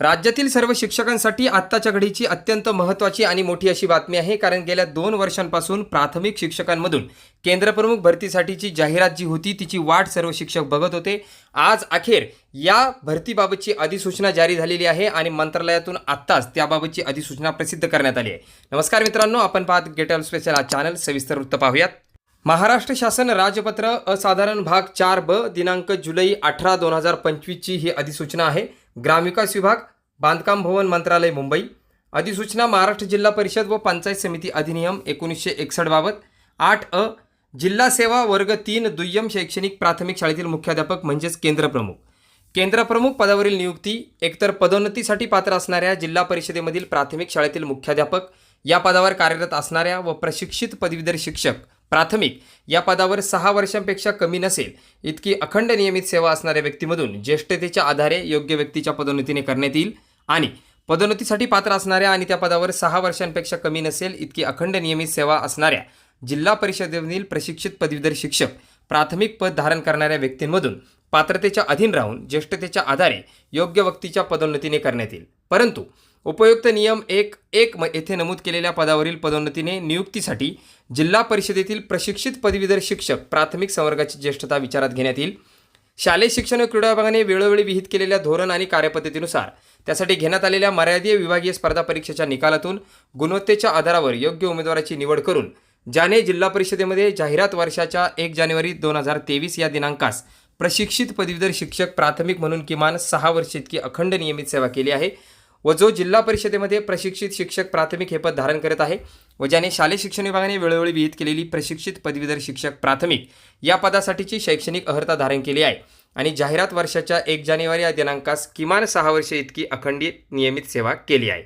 राज्यातील सर्व शिक्षकांसाठी आत्ताच्या घडीची अत्यंत महत्त्वाची आणि मोठी अशी बातमी आहे कारण गेल्या दोन वर्षांपासून प्राथमिक शिक्षकांमधून केंद्रप्रमुख भरतीसाठीची जाहिरात जी होती तिची वाट सर्व शिक्षक बघत होते. आज अखेर या भरतीबाबतची अधिसूचना जारी झालेली आहे आणि मंत्रालयातून आत्ताच त्याबाबतची अधिसूचना प्रसिद्ध करण्यात आली आहे. नमस्कार मित्रांनो आपण पाहत गेटल स्पेशल आज चॅनल. सविस्तर वृत्त पाहूयात. महाराष्ट्र शासन राजपत्र असाधारण भाग चार ब दिनांक जुलै अठरा दोन हजार पंचवीसची ही अधिसूचना आहे. ग्रामविकास विभाग बांधकाम भवन मंत्रालय मुंबई. अधिसूचना महाराष्ट्र जिल्हा परिषद व पंचायत समिती अधिनियम एकोणीसशे एकसष्टबाबत आठ अ जिल्हा सेवा वर्ग तीन दुय्यम शैक्षणिक प्राथमिक शाळेतील मुख्याध्यापक म्हणजेच केंद्रप्रमुख केंद्रप्रमुख पदावरील नियुक्ती एकतर पदोन्नतीसाठी पात्र असणाऱ्या जिल्हा परिषदेमधील प्राथमिक शाळेतील मुख्याध्यापक या पदावर कार्यरत असणाऱ्या व प्रशिक्षित पदवीधर शिक्षक प्राथमिक या पदावर सहा वर्षांपेक्षा कमी नसेल इतकी अखंड नियमित सेवा असणाऱ्या व्यक्तीमधून ज्येष्ठतेच्या आधारे योग्य व्यक्तीच्या पदोन्नतीने करण्यात येईल आणि पदोन्नतीसाठी पात्र असणाऱ्या आणि त्या पदावर सहा वर्षांपेक्षा कमी नसेल इतकी अखंड नियमित सेवा असणाऱ्या जिल्हा परिषदेमधील प्रशिक्षित पदवीधर शिक्षक प्राथमिक पद धारण करणाऱ्या व्यक्तींमधून पात्रतेच्या अधीन राहून ज्येष्ठतेच्या आधारे योग्य व्यक्तीच्या पदोन्नतीने करण्यात येईल. परंतु उपयुक्त नियम एक एक म येथे नमूद केलेल्या पदावरील पदोन्नतीने नियुक्तीसाठी जिल्हा परिषदेतील प्रशिक्षित पदवीधर शिक्षक प्राथमिक संवर्गाची ज्येष्ठता विचारात घेण्यात येईल. शालेय शिक्षण व क्रीडा विभागाने वेळोवेळी विहित केलेल्या धोरण आणि कार्यपद्धतीनुसार त्यासाठी घेण्यात आलेल्या मर्यादीय विभागीय स्पर्धा परीक्षेच्या निकालातून गुणवत्तेच्या आधारावर योग्य उमेदवाराची निवड करून ज्याने जिल्हा परिषदेमध्ये जाहिरात वर्षाच्या एक जानेवारी दोन हजार तेवीस या दिनांकास प्रशिक्षित पदवीधर शिक्षक प्राथमिक म्हणून किमान सहा वर्ष इतकी अखंड नियमित सेवा केली आहे. व जो जिल्हा परिषदेमध्ये प्रशिक्षित शिक्षक प्राथमिक हे पद धारण करत आहे व ज्याने शालेय शिक्षण विभागाने वेळोवेळी विहित केलेली प्रशिक्षित पदवीधर शिक्षक प्राथमिक या पदासाठीची शैक्षणिक अर्हता धारण केली आहे. आणि जाहिरात वर्षाच्या एक जानेवारी या दिनांकास किमान सहा वर्षे इतकी अखंडित नियमित सेवा केली आहे.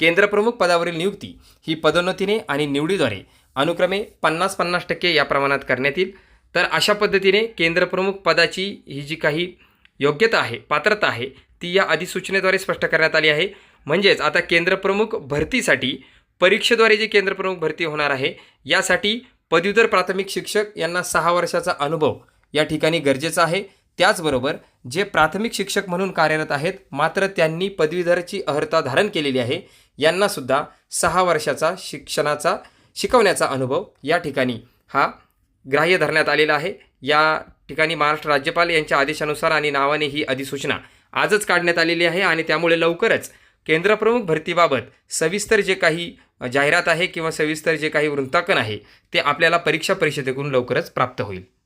केंद्रप्रमुख पदावरील नियुक्ती ही पदोन्नतीने आणि निवडीद्वारे अनुक्रमे पन्नास पन्नास टक्के या प्रमाणात करण्यात येईल. तर अशा पद्धतीने केंद्रप्रमुख पदाची ही जी काही योग्यता आहे पात्रता आहे ती या अधिसूचनेद्वारे स्पष्ट करण्यात आली आहे. म्हणजेच आता केंद्रप्रमुख भरतीसाठी परीक्षेद्वारे जी केंद्रप्रमुख भरती होणार आहे यासाठी पदवीधर प्राथमिक शिक्षक यांना सहा वर्षाचा अनुभव या ठिकाणी गरजेचा आहे. त्याचबरोबर जे प्राथमिक शिक्षक म्हणून कार्यरत आहेत मात्र त्यांनी पदवीधरची अर्हता धारण केलेली आहे यांनासुद्धा सहा वर्षाचा शिक्षणाचा शिकवण्याचा अनुभव या ठिकाणी हा ग्राह्य धरण्यात आलेला आहे. या ठिकाणी महाराष्ट्र राज्यपाल यांच्या आदेशानुसार आणि नावाने ही अधिसूचना आजच काढण्यात आलेली आहे आणि त्यामुळे लवकरच केंद्रप्रमुख भरतीबाबत सविस्तर जे काही जाहिरात आहे किंवा सविस्तर जे काही वृत्तांकन आहे ते आपल्याला परीक्षा परिषदेकडून लवकरच प्राप्त होईल.